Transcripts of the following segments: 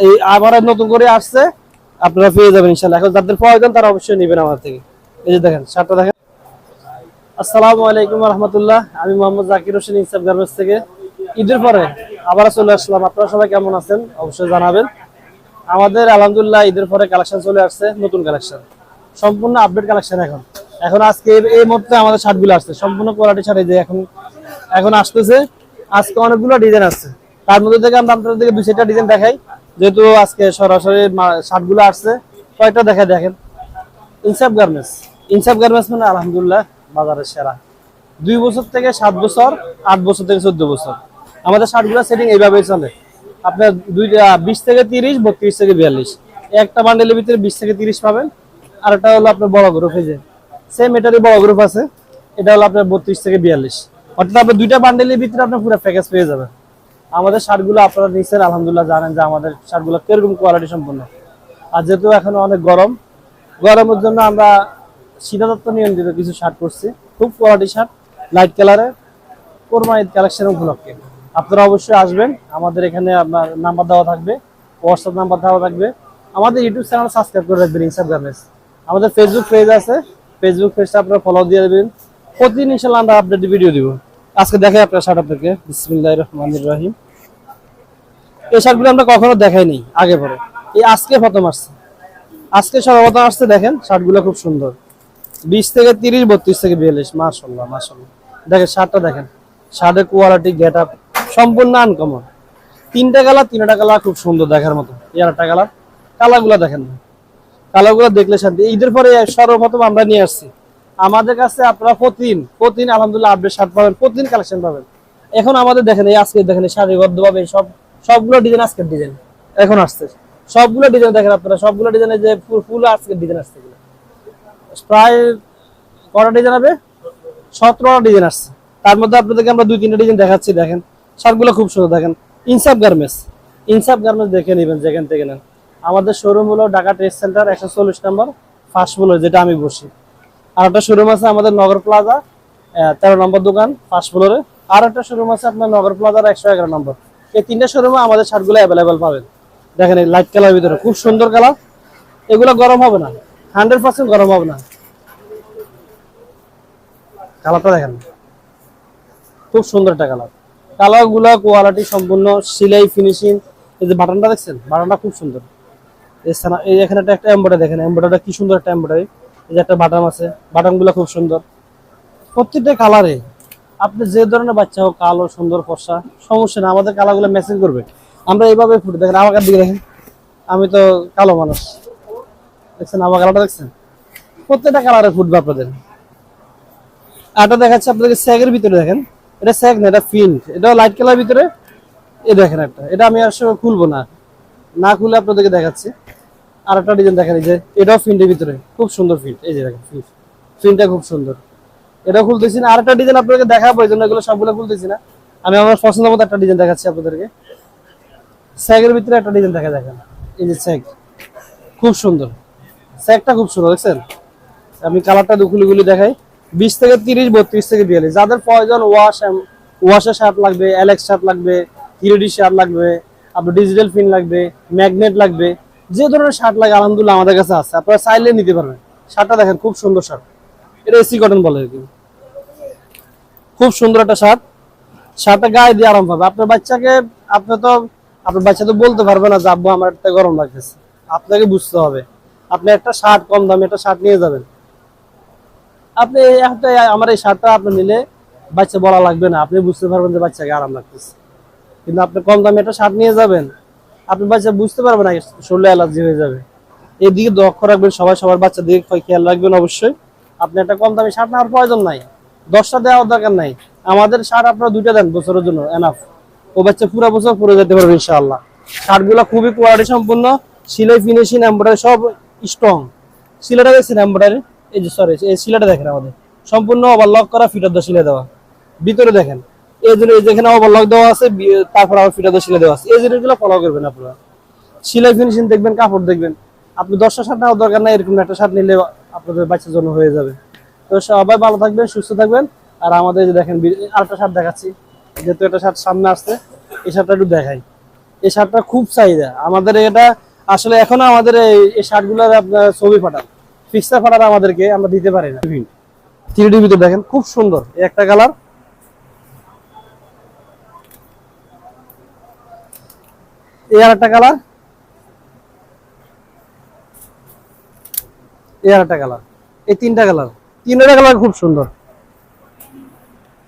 এই আবার নতুন করে আসছে, আপনারা পেয়ে যাবেন ইনশাল্লাহ এখন যাদের প্রয়োজন তারা অবশ্যই নেবেন আমার থেকে। এই যে দেখেন, শার্টটা দেখেন। আসসালামু আলাইকুম রহমতুল্লাহ। আমি মোহাম্মদ জাকির হোসেন, ইনসাফ গার্মেন্টস থেকে। ঈদের পরে আবার চলে আসলাম। আপনারা সবাই কেমন আছেন? অবশ্যই জানাবেন। আমাদের আলহামদুলিল্লাহ ঈদের পরে কালেকশন চলে আসছে, নতুন কালেকশন। সম্পূর্ণ আপডেট কালেকশন এখন। এখন আজকে এই- মুহূর্তে আমাদের শার্টগুলো আসছে। সম্পূর্ণ কোয়ালিটি শার্ট এই যে এখন এখন আসতেছে। আজকে অনেকগুলো ডিজাইন আসছে তার মধ্যে থেকে আমরা আপনাদেরকে দুই চারটা ডিজাইন দেখাই। যেহেতু আজকে সরাসরি শার্টগুলো আসছে, কয়টা দেখা দেখেন। ইনসাফ গার্মেন্টস। ইনসাফ গার্মেন্টস মানে আলহামদুলিল্লাহ বাজারের সেরা। দুই বছর থেকে সাত বছর, আট বছর থেকে চোদ্দ বছর। আমাদের শার্ট শার্টগুলো সেটিং এইভাবেই চলে। আপনার দুই বিশ থেকে তিরিশ, বত্রিশ থেকে বিয়াল্লিশ। একটা বান্ডেলের ভিতরে বিশ থেকে তিরিশ পাবেন। আর একটা হলো আপনার বড় গ্রুপ এই যে সেম এটারই বড় গ্রুপ আছে। এটা হলো আপনার বত্রিশ থেকে বিয়াল্লিশ। অর্থাৎ আপনার দুইটা বান্ডেলের ভিতরে আপনার পুরো প্যাকেজ পেয়ে যাবেন। আমাদের শার্টগুলো আপনারা নিচ্ছেন আলহামদুলিল্লাহ জানেন যে আমাদের শার্টগুলো কীরকম কোয়ালিটি সম্পূর্ণ আর যেহেতু এখন অনেক গরম, গরমের জন্য আমরা শীতাতত্ত্ব নিয়ন্ত্রিত কিছু শার্ট করছি খুব কোয়ালিটি শার্ট লাইট কালারে কোরমা ঈদ কালেকশন উপলক্ষে। আপনারা অবশ্যই আসবেন, আমাদের এখানে আপনার নাম্বার দেওয়া থাকবে হোয়াটসঅ্যাপ নাম্বার দেওয়া থাকবে। আমাদের ইউটিউব চ্যানেল সাবস্ক্রাইব করে রাখবেন ইনসাফ গার্মেন্টস আমাদের ফেসবুক পেজ আছে ফেসবুক পেজটা আপনারা ফলো দিয়ে দেবেন। প্রতিদিন ইনশাল্লাহ আমরা আপডেট ভিডিও দিব। আজকে দেখে আপনার শার্ট আপনাকে। বিসমিল্লাহ রহমানির রহিম। এই শার্টগুলো আমরা কখনো দেখাইনি আগে পরে। এই আজকে প্রথম আসছে। আজকে সর্বপ্রথম আসছে দেখেন শার্টগুলো খুব সুন্দর। বিশ থেকে তিরিশ, বত্রিশ থেকে বিয়াল্লিশ মাশাল্লাহ মাশাল্লাহ দেখেন শার্টটা দেখেন। শার্টের কোয়ালিটি গেট আপ সম্পূর্ণ আনকমন তিনটা কালার তিনটা কালার খুব সুন্দর দেখার মতো। এগারোটা কালার কালারগুলো দেখেন। না কালারগুলো দেখলে শান্তি। ঈদের পরে সর্বপ্রথম আমরা নিয়ে আসছি। আমাদের কাছে আপনারা প্রতিদিন প্রতিদিন আলহামদুলিল্লাহ আপডেট শার্ট পাবেন, প্রতিদিন কালেকশন পাবেন। এখন আমাদের দেখেন এই আজকে দেখেন সারিবদ্ধ ভাবে সব, সবগুলো ডিজাইন আজকের ডিজাইন এখন আসছে। সবগুলো ডিজাইন দেখেন আপনারা, সবগুলো ডিজাইনে যে ফুল ফুল আজকের ডিজাইন আসছে প্রায় কটা ডিজাইন হবে? সতেরোটা ডিজাইন আসছে। তার মধ্যে আপনাদেরকে আমরা দুই, তিনটা ডিজাইন দেখাচ্ছি, দেখেন। শার্টগুলো খুব সুন্দর, দেখেন। ইনসাফ গার্মেন্টস। ইনসাফ গার্মেন্টস দেখে নেবেন, যেখান থেকে নেন। আমাদের শোরুম হলো ঢাকা ট্রেড সেন্টার একশো চল্লিশ নম্বর ফার্স্ট ফ্লোর যেটা আমি বসি। আর একটা শোরুম আছে আমাদের নগর প্লাজা তেরো নম্বর দোকান ফার্স্ট ফ্লোরে আর একটা শোরুম আছে আপনার নগর প্লাজার একশো এগারো নম্বর। এই তিনটা শোরুমে আমাদের শার্টগুলো অ্যাভেলেবেল পাবেন। দেখেন এই লাইট কালার ভিতরে, খুব সুন্দর কালার এগুলো গরম হবে না। হান্ড্রেড পার্সেন্ট গরম হবে না। কালারটা দেখেন। খুব সুন্দর একটা কালার কালারগুলা কোয়ালিটি সম্পূর্ণ, সিলাই ফিনিশিং এই যে বাটনটা দেখছেন? বাটনটা খুব সুন্দর। এছাড়া এই এখানে একটা এম্বয়ডারি দেখেন এম্বয়ডারিটা কি সুন্দর একটা এম্বয়ডারি এই যে একটা বাটন আছে বাটনগুলা খুব সুন্দর। প্রত্যেকটা কালারে আপনি যে ধরনের বাচ্চা হোক, কালো, সুন্দর, ফর্সা, সমস্যা না আমাদের কালারগুলো ম্যাচিং করবে। আমরা এইভাবে ফুটে দেখেন, আমার দিকে দেখেন। আমি তো কালো মানুষ। দেখছেন, আমার কালারটা দেখছেন? প্রত্যেকটা কালারে ফুটবে আপনাদের। আটা দেখাচ্ছে আপনাদের স্যাগের ভিতরে দেখেন। এটা স্যাগ না, এটা ফিন্ট এটা লাইট কালার ভিতরে। এ দেখেন একটা। এটা আমি আসলে খুলবো না। না খুলে আপনাদেরকে দেখাচ্ছি। আর একটা ডিজাইন দেখেন এই যে, এটাও ফিন্টের ভিতরে। খুব সুন্দর ফিন্ট এই যে দেখেন ফিন্ট খুব সুন্দর। এটা খুলতেছি না। আরেকটা ডিজাইন আপনাদেরকে দেখাবো, এই জন্য এগুলো সবগুলো খুলতেছি না। আমি আমার পছন্দ মতো একটা ডিজাইন দেখাচ্ছি আপনাদেরকে। স্যাগের ভিতরে একটা ডিজাইন দেখা দেখেন এই যে স্যাগ। খুব সুন্দর। স্যাগটা খুব সুন্দর, দেখছেন? আমি কালারটা দুকুলি গুলি দেখাই। বিশ থেকে তিরিশ, বত্রিশ থেকে বিয়াল্লিশ। যাদের প্রয়োজন ওয়াশ ওয়াশের শার্ট লাগবে অ্যালেক্স শার্ট লাগবে থ্রি শার্ট লাগবে, আপনার ডিজিটাল ফিন লাগবে ম্যাগনেট লাগবে। যে ধরনের শার্ট লাগে, আলহামদুলিল্লাহ আমাদের কাছে আছে। আপনারা চাইলে নিতে পারবেন। শার্টটা দেখেন, খুব সুন্দর শার্ট। এটা এসি কটন বলে আর খুব সুন্দর একটা শার্ট। শার্টটা গায়ে দিয়ে আরাম পাবে। আপনার বাচ্চাকে আপনি তো, আপনার বাচ্চা তো বলতে পারবে না যে, আব্বু, আমার একটা গরম লাগতেছে। আপনাকে বুঝতে হবে। আপনি একটা শার্ট, কম দামে একটা শার্ট নিয়ে যাবেন। আপনি একটা, আমার এই শার্টটা আপনি নিলে বাচ্চা বলা লাগবে না। আপনি বুঝতে পারবেন যে বাচ্চাকে আরাম লাগতেছে। কিন্তু আপনি কম দামে একটা শার্ট নিয়ে যাবেন। আপনি বাচ্চা বুঝতে পারবেন না, শরীরে অ্যালার্জি হয়ে যাবে। এদিকে লক্ষ্য রাখবেন সবাই, সবার বাচ্চা দিকে খেয়াল রাখবেন অবশ্যই। আপনি একটা কম দামি শার্ট নেওয়ার প্রয়োজন নাই। দশটা দেওয়ার দরকার নাই। আমাদের শার্ট আপনারা দুইটা দেন, বছরের জন্য এনাফ ও বাচ্চা পুরো বছর পরে যেতে পারবে, ইনশাআল্লাহ। শার্টগুলো খুবই কোয়ালিটি সম্পূর্ণ। সিলাই ফিনিশিং এমব্রয়ডারি সব স্ট্রং সিলাইটা দেখছেন এমব্রয়ডারি এই যে সরি এই সিলাইটা দেখেন আমাদের। সম্পূর্ণ ওভারলক করা, ফিটার দা সিলাই দেওয়া। ভিতরে দেখেন। এই জন্য যেখানে ওভারলক দেওয়া আছে তারপর আবার ফিটার দেওয়া আছে। এই জিনিসগুলো ফলো করবেন আপনারা। সিলাই ফিনিশিং দেখবেন কাপড় দেখবেন। আপনি দশটা শার্ট নেওয়ার দরকার নাই এরকম একটা শার্ট নিলে আপনাদের বাচ্চার জন্য হয়ে যাবে। তো সবাই ভালো থাকবেন সুস্থ থাকবেন। আর আমাদের যে দেখেন আরেকটা শার্ট দেখাচ্ছি। যেহেতু একটা শার্ট সামনে আসছে এই শার্টটা একটু দেখাই। এই শার্টটা খুব চাহিদা। আমাদের এটা আসলে এখনও আমাদের এই- শার্টগুলোর আপনার ছবি পাঠান ফিক্সার পাঠান আমাদেরকে আমরা দিতে পারি না। থ্রি দেখেন খুব সুন্দর। একটা কালার আর একটা কালার? একটা কালার। এই তিনটা কালার। তিনটা কালার খুব সুন্দর।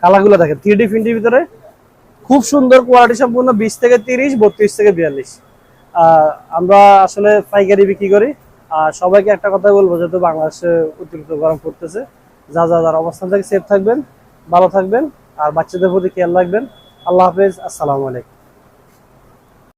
কালারগুলো দেখেন থ্রি ডি ভিতরে খুব সুন্দর কোয়ালিটি সম্পূর্ণ বিশ থেকে তিরিশ, বত্রিশ থেকে বিয়াল্লিশ। আমরা আসলে পাইকারি বিক্রি করি। আর সবাইকে একটা কথা বলব, যেহেতু বাংলাদেশে অতিরিক্ত গরম পড়তেছে, যা যা যার অবস্থান থেকে সেফ থাকবেন, ভালো থাকবেন, আর বাচ্চাদের প্রতি খেয়াল রাখবেন। আল্লাহ হাফেজ, আসসালামু আলাইকুম।